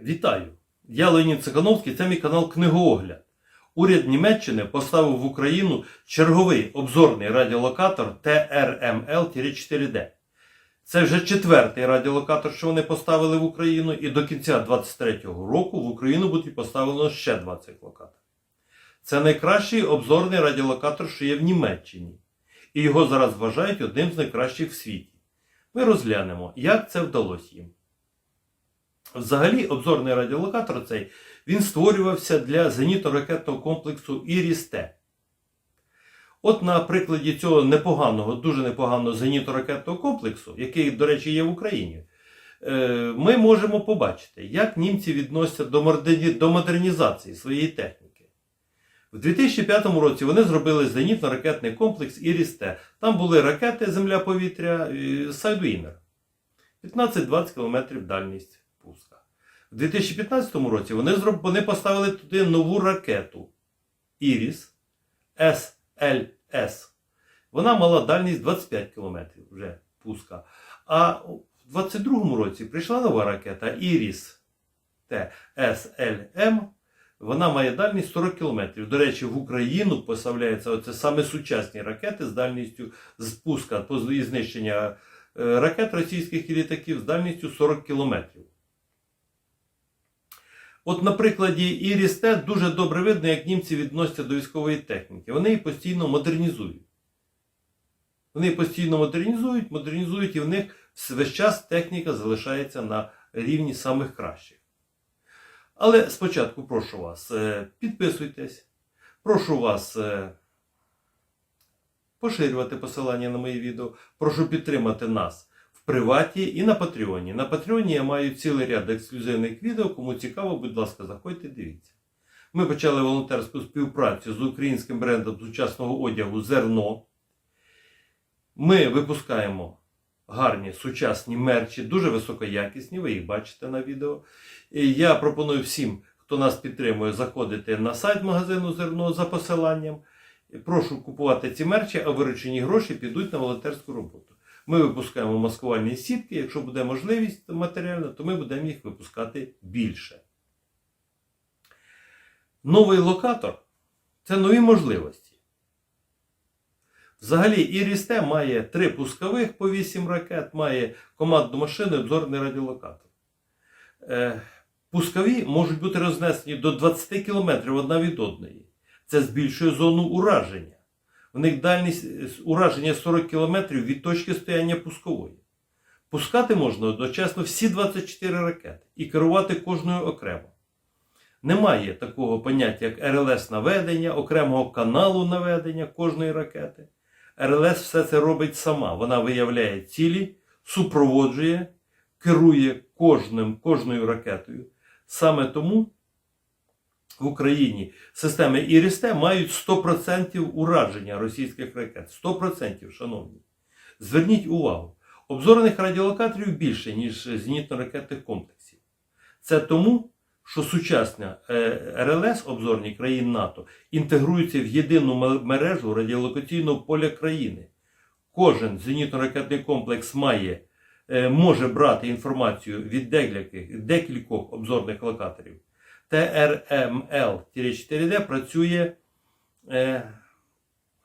Вітаю! Я Леонід Цикановський, це мій канал Книгоогляд. Уряд Німеччини поставив в Україну черговий обзорний радіолокатор TRML-4D. Це вже четвертий радіолокатор, що вони поставили в Україну, і до кінця 2023 року в Україну буде поставлено ще 20 локаторів. Це найкращий обзорний радіолокатор, що є в Німеччині. І його зараз вважають одним з найкращих в світі. Ми розглянемо, як це вдалося їм. Взагалі, обзорний радіолокатор цей він створювався для зенітно-ракетного комплексу Іріс-Т. От на прикладі цього непоганого, дуже непоганого зенітно-ракетного комплексу, який, до речі, є в Україні, е, ми можемо побачити, як німці відносяться до модернізації своєї техніки. В 2005 році вони зробили зенітно-ракетний комплекс Іріс-Т. Там були ракети Земля-повітря Sidewinder. 15-20 км дальність. В 2015 році вони, зроб... вони поставили туди нову ракету Іріс SLS. Вона мала дальність 25 км вже пуска. А в 2022 році прийшла нова ракета Іріс TSLM. Вона має дальність 40 км. До речі, в Україну поставляються оце саме сучасні ракети з дальністю спуска і знищення е, ракет російських і літаків з дальністю 40 км. От на прикладі Іріс-Т дуже добре видно, як німці відносяться до військової техніки. Вони її постійно модернізують. Вони постійно модернізують, модернізують, і в них весь час техніка залишається на рівні самих кращих. Але спочатку прошу вас, е, підписуйтесь, прошу вас е, поширювати посилання на мої відео, прошу підтримати нас приваті і на Патреоні. На Патреоні я маю цілий ряд ексклюзивних відео. Кому цікаво, будь ласка, заходьте, дивіться. Ми почали волонтерську співпрацю з українським брендом сучасного одягу Зерно. Ми випускаємо гарні сучасні мерчі, дуже високоякісні, ви їх бачите на відео. І я пропоную всім, хто нас підтримує, заходити на сайт магазину Зерно за посиланням. Прошу купувати ці мерчі, а виручені гроші підуть на волонтерську роботу. Ми випускаємо маскувальні сітки. Якщо буде можливість матеріальна, то ми будемо їх випускати більше. Новий локатор це нові можливості. Взагалі, Іріс-Т має три пускових по 8 ракет, має командну машину і обзорний радіолокатор. Е, пускові можуть бути рознесені до 20 км одна від одної. Це збільшує зону ураження. В них дальність е, ураження 40 км від точки стояння пускової. Пускати можна одночасно всі 24 ракети і керувати кожною окремо. Немає такого поняття, як РЛС наведення, окремого каналу наведення кожної ракети. РЛС все це робить сама. Вона виявляє цілі, супроводжує, керує кожним, кожною ракетою. Саме тому в Україні системи ІРІСТ мають 100% ураження російських ракет. 100%, шановні. Зверніть увагу, обзорних радіолокаторів більше, ніж зенітно-ракетних комплексів. Це тому, що сучасна е, РЛС обзорні країн НАТО інтегруються в єдину мережу радіолокаційного поля країни. Кожен зенітно-ракетний комплекс має, е, може брати інформацію від декількох обзорних локаторів. ТРМЛ-4D працює е,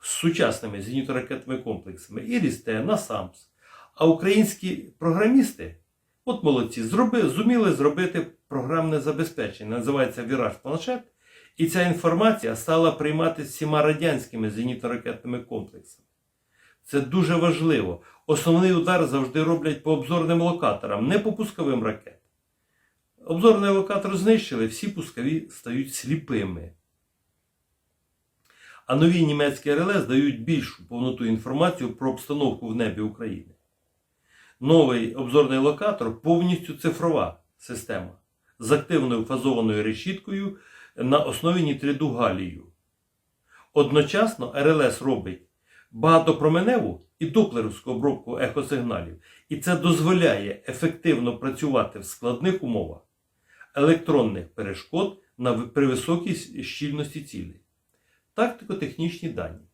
з сучасними зенітно-ракетними комплексами Іріс-Т, Насамс. А українські програмісти, от молодці, зроби, зуміли зробити програмне забезпечення, називається Віраж Планшет. І ця інформація стала прийматися всіма радянськими зенітно-ракетними комплексами. Це дуже важливо. Основний удар завжди роблять по обзорним локаторам, не по пусковим ракетам. Обзорний локатор знищили, всі пускові стають сліпими. А нові німецькі РЛС дають більшу повноту інформацію про обстановку в небі України. Новий обзорний локатор повністю цифрова система з активною фазованою решіткою на основі нітриду галію. Одночасно РЛС робить багатопроменеву і доплеровську обробку ехосигналів, і це дозволяє ефективно працювати в складних умовах електронних перешкод на, при високій щільності цілей. Тактико-технічні дані.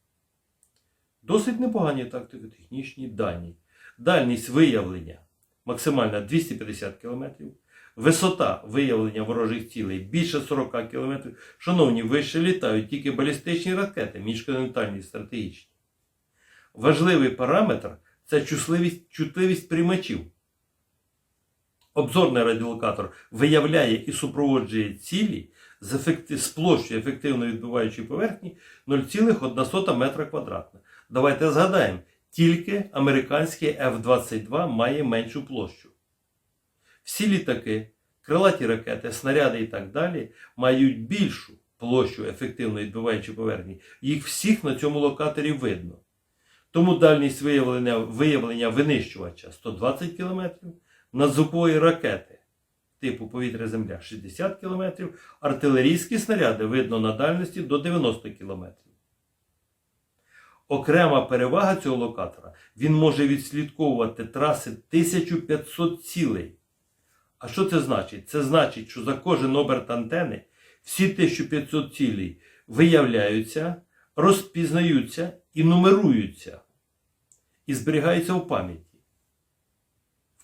Досить непогані тактико-технічні дані. Дальність виявлення максимальна 250 км, Висота виявлення ворожих цілей більше 40 км. Шановні, вище літають тільки балістичні ракети, міжконтинентальні стратегічні. Важливий параметр це чутливість, чутливість приймачів. Обзорний радіолокатор виявляє і супроводжує цілі з, ефекти... з площею ефективно відбиваючої поверхні 0,1 метра квадратна. Давайте згадаємо, тільки американський F-22 має меншу площу. Всі літаки, крилаті ракети, снаряди і так далі мають більшу площу ефективно відбиваючої поверхні. Їх всіх на цьому локаторі видно. Тому дальність виявлення, виявлення винищувача 120 км, надзвукової ракети типу повітря-земля 60 км, артилерійські снаряди видно на дальності до 90 км. Окрема перевага цього локатора він може відслідковувати траси 1500 цілей. А що це значить? Це значить, що за кожен оберт антени всі 1500 цілей виявляються, розпізнаються і нумеруються, і зберігаються в пам'яті.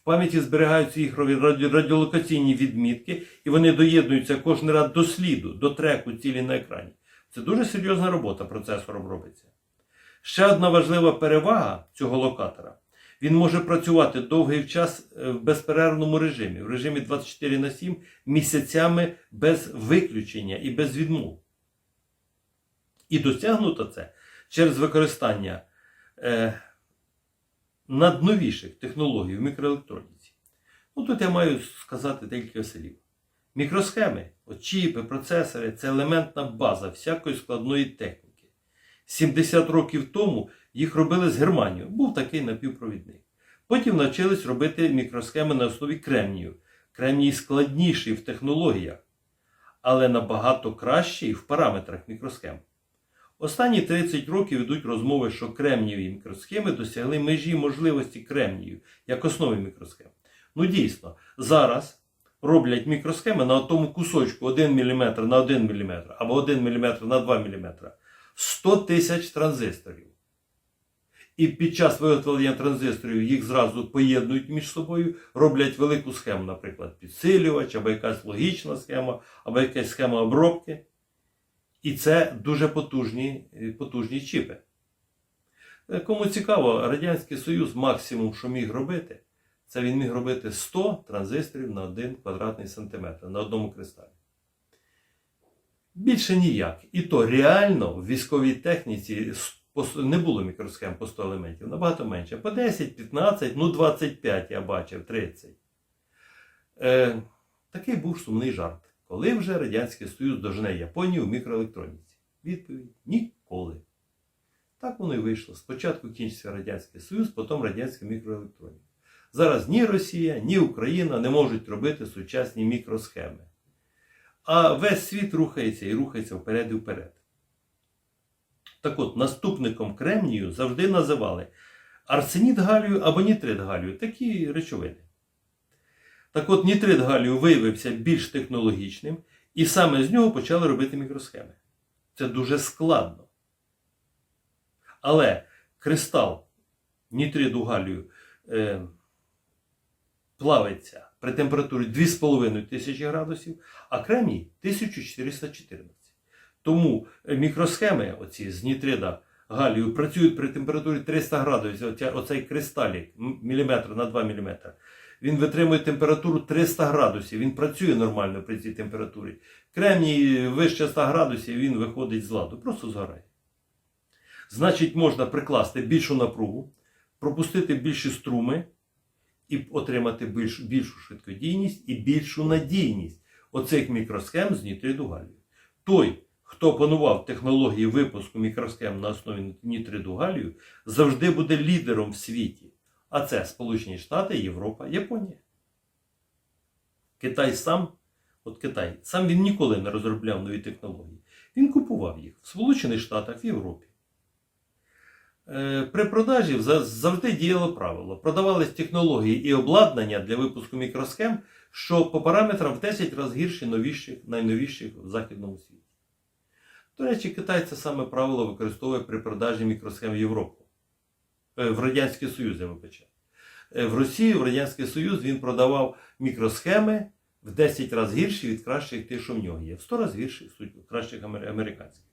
Пам'яті зберігаються їх радіолокаційні відмітки, і вони доєднуються кожен раз до сліду, до треку цілі на екрані. Це дуже серйозна робота процесором робиться. Ще одна важлива перевага цього локатора. Він може працювати довгий час е, в безперервному режимі, в режимі 24 на 7 місяцями без виключення і без відмов. І досягнуто це через використання е, надновіших технологій в мікроелектроніці. Ну тут я маю сказати декілька слів. Мікросхеми, чіпи, процесори це елементна база всякої складної техніки. 70 років тому їх робили з Германією. Був такий напівпровідник. Потім навчились робити мікросхеми на основі кремнію. Кремній складніший в технологіях, але набагато кращий в параметрах мікросхем. Останні 30 років йдуть розмови, що кремнієві мікросхеми досягли межі можливості кремнію як основи мікросхем. Ну дійсно, зараз роблять мікросхеми на тому кусочку 1 мм на 1 мм або 1 мм на 2 мм 100 тисяч транзисторів. І під час виготовлення транзисторів їх зразу поєднують між собою, роблять велику схему, наприклад, підсилювач, або якась логічна схема, або якась схема обробки. І це дуже потужні, потужні чіпи. Е, Кому цікаво, Радянський Союз максимум, що міг робити, це він міг робити 100 транзисторів на 1 квадратний сантиметр на одному кристалі. Більше ніяк. І то реально в військовій техніці не було мікросхем по 100 елементів, набагато менше. По 10, 15, ну 25 я бачив, 30. Е, такий був сумний жарт. Коли вже Радянський Союз дожене Японію в мікроелектроніці? Відповідь ніколи. Так воно і вийшло. Спочатку кінчився Радянський Союз, потім радянська мікроелектроніка. Зараз ні Росія, ні Україна не можуть робити сучасні мікросхеми. А весь світ рухається і рухається вперед і вперед. Так от, наступником кремнію завжди називали арсеніт галію або нітрит галію. Такі речовини. Так от, нітрит галію виявився більш технологічним, і саме з нього почали робити мікросхеми. Це дуже складно. Але кристал нітриду галію е, плавиться при температурі 2,5 тисячі градусів, а кремній 1414. Тому е, мікросхеми оці з нітрида галію працюють при температурі 300 градусів. Оцей кристалік міліметр на 2 мм. Він витримує температуру 300 градусів. Він працює нормально при цій температурі. Кремній вище 100 градусів він виходить з ладу, просто згорає. Значить, можна прикласти більшу напругу, пропустити більші струми і отримати більш, більшу швидкодійність і більшу надійність оцих мікросхем з нітриду галію. Той, хто опанував технології випуску мікросхем на основі нітриду галію, завжди буде лідером в світі. А це Сполучені Штати, Європа, Японія. Китай сам, от Китай, сам він ніколи не розробляв нові технології. Він купував їх в Сполучених Штатах, в Європі. Е, При продажі завжди діяло правило. Продавались технології і обладнання для випуску мікросхем, що по параметрам в 10 разів гірші новіших, найновіших в західному світі. До речі, Китай це саме правило використовує при продажі мікросхем в Європу. Е, В Радянський Союз, я вибачаю. Е, В Росії, в Радянський Союз він продавав мікросхеми в 10 разів гірші від кращих тих, що в нього є. В 100 разів гірші кращих американських.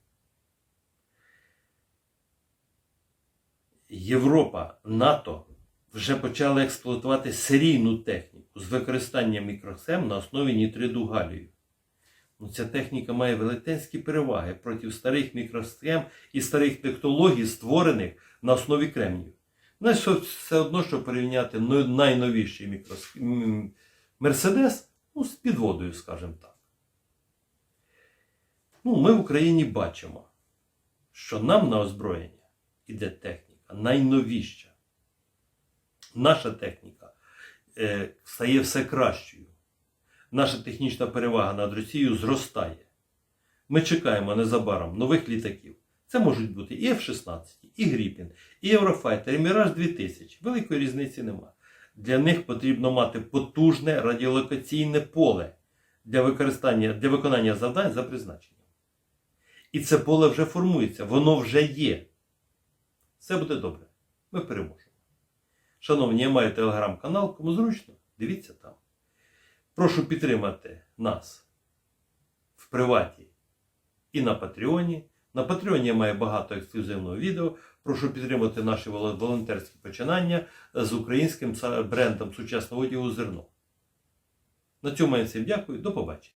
Європа, НАТО вже почали експлуатувати серійну техніку з використанням мікросхем на основі нітриду галію. Ну, ця техніка має велетенські переваги проти старих мікросхем і старих технологій, створених на основі кремнію. Що все одно, що порівняти ну, найновіший мікрос... Мерседес ну, з підводою, скажімо так. Ну, ми в Україні бачимо, що нам на озброєння іде техніка найновіща. Наша техніка е, стає все кращою. Наша технічна перевага над Росією зростає. Ми чекаємо незабаром нових літаків. Це можуть бути і F-16, і Гріпін, і Єврофайтер, і Міраж 2000. Великої різниці нема. Для них потрібно мати потужне радіолокаційне поле для використання, для виконання завдань за призначенням. І це поле вже формується, воно вже є. Все буде добре. Ми переможемо. Шановні, я маю телеграм-канал, кому зручно, дивіться там. Прошу підтримати нас в приваті і на Патреоні. На Патреоні я маю багато ексклюзивного відео. Прошу підтримати наші волонтерські починання з українським брендом сучасного одягу зерно. На цьому я всім дякую. До побачення.